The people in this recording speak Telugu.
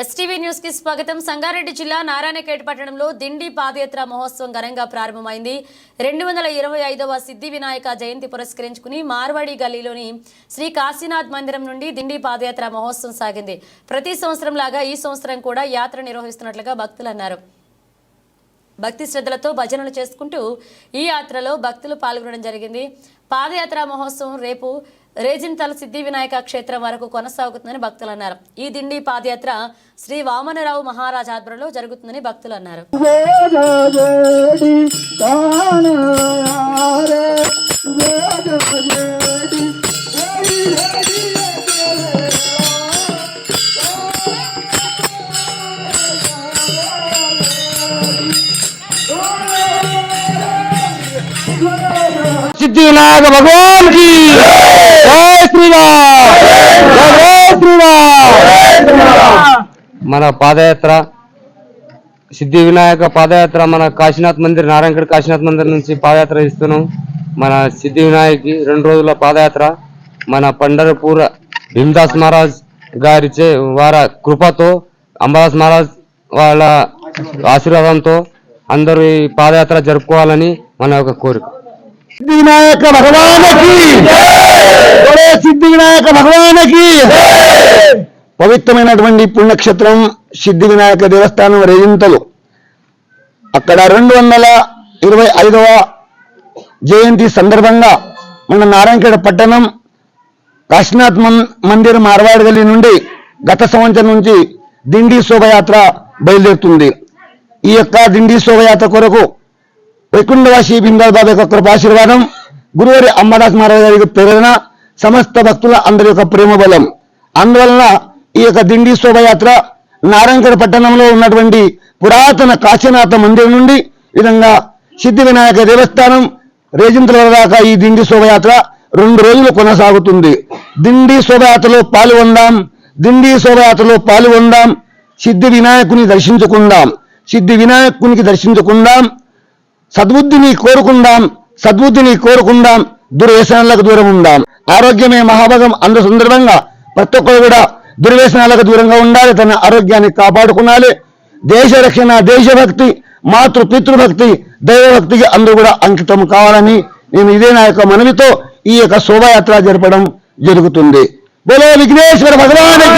ఎస్టీవీ న్యూస్కి స్వాగతం. సంగారెడ్డి జిల్లా నారాయణఖేడ్ పట్టణంలో దిండి పాదయాత్ర మహోత్సవం ఘనంగా ప్రారంభమైంది. రెండు వందల ఇరవై ఐదవ సిద్ధి వినాయక జయంతి పురస్కరించుకుని మార్వాడి గల్లీలోని శ్రీ కాశీనాథ్ మందిరం నుండి దిండి పాదయాత్ర మహోత్సవం సాగింది. ప్రతి సంవత్సరం లాగా ఈ సంవత్సరం కూడా యాత్ర నిర్వహిస్తున్నట్లుగా భక్తులు అన్నారు. భక్తి శ్రద్ధలతో భజనలు చేసుకుంటూ ఈ యాత్రలో భక్తులు పాల్గొనడం జరిగింది. పాదయాత్ర మహోత్సవం రేపు రేజింతల సిద్ధి వినాయక క్షేత్రం వరకు కొనసాగుతుందని భక్తులు అన్నారు. ఈ దిండి పాదయాత్ర శ్రీ వామనరావు మహారాజ్ ఆధ్వర్యంలో జరుగుతుందని భక్తులు అన్నారు. వేదవేడి. సిద్ధి భగవాన్కి శ్రీరామ్. శ్రీరామ్. మన పాదయాత్ర సిద్ధి వినాయక పాదయాత్ర మన కాశీనాథ్ మందిర్ నారాయణగఢ్ కాశీనాథ్ మందిర్ నుంచి పాదయాత్ర ఇస్తున్నాం మన సిద్ధి వినాయకి రెండు రోజుల పాదయాత్ర. మన పండరపూర్ భీమదాస్ మహారాజ్ గారి వారి కృపతో అంబాదాస్ మహారాజ్ వాళ్ళ ఆశీర్వాదంతో అందరూ ఈ పాదయాత్ర జరుపుకోవాలని మన యొక్క కోరిక. సిద్ధి వినాయక భగవానకి ఒరే సిద్ధి వినాయక భగవానకి! పవిత్రమైనటువంటి పుణ్యక్షేత్రం సిద్ధి వినాయక దేవస్థానం రేయింతలు అక్కడ రెండు వందల ఇరవై ఐదవ జయంతి సందర్భంగా మన నారాయణఖేడ పట్టణం కాశీనాథ్ మందిర్ మార్వాడి గల్లి నుండి గత సంవత్సరం నుంచి దిండి శోభయాత్ర బయలుదేరుతుంది. ఈ యొక్క దిండి శోభయాత్ర కొరకు వైకుంఠవాసి బిందాల్ బాబా యొక్క కృపాశీర్వాదం గురువారి అమ్మదాస్ మహారాజ్ గారి ప్రేరణ సమస్త భక్తుల అందరి యొక్క ప్రేమ బలం. అందువలన ఈ యొక్క దిండి శోభయాత్ర నారాయణగఢ పట్టణంలో ఉన్నటువంటి పురాతన కాశీనాథ మందిరం నుండి విధంగా సిద్ధి వినాయక దేవస్థానం రేజింతల దాకా ఈ దిండి శోభయాత్ర రెండు రోజులు కొనసాగుతుంది. దిండి శోభయాత్రలో పాల్గొందాం దిండి శోభయాత్రలో పాల్గొందాం సిద్ధి వినాయకుని దర్శించుకుందాం సిద్ధి వినాయకునికి దర్శించుకుందాం సద్బుద్ధిని కోరుకుందాం సద్బుద్ధిని కోరుకుందాం దుర్వ్యసనాలకు దూరం ఉందాం. ఆరోగ్యమే మహాభాగం. అందు సందర్భంగా ప్రతి ఒక్కరు కూడా దుర్వ్యసనాలకు దూరంగా ఉండాలి తన ఆరోగ్యాన్ని కాపాడుకునాలి దేశ రక్షణ దేశభక్తి మాతృ పితృభక్తి దైవభక్తికి అందరూ కూడా అంకితం కావాలని నేను ఇదే నా యొక్క మనవితో ఈ యొక్క శోభాయాత్ర జరపడం జరుగుతుంది. బోలో విఘ్నేశ్వర భగవానికి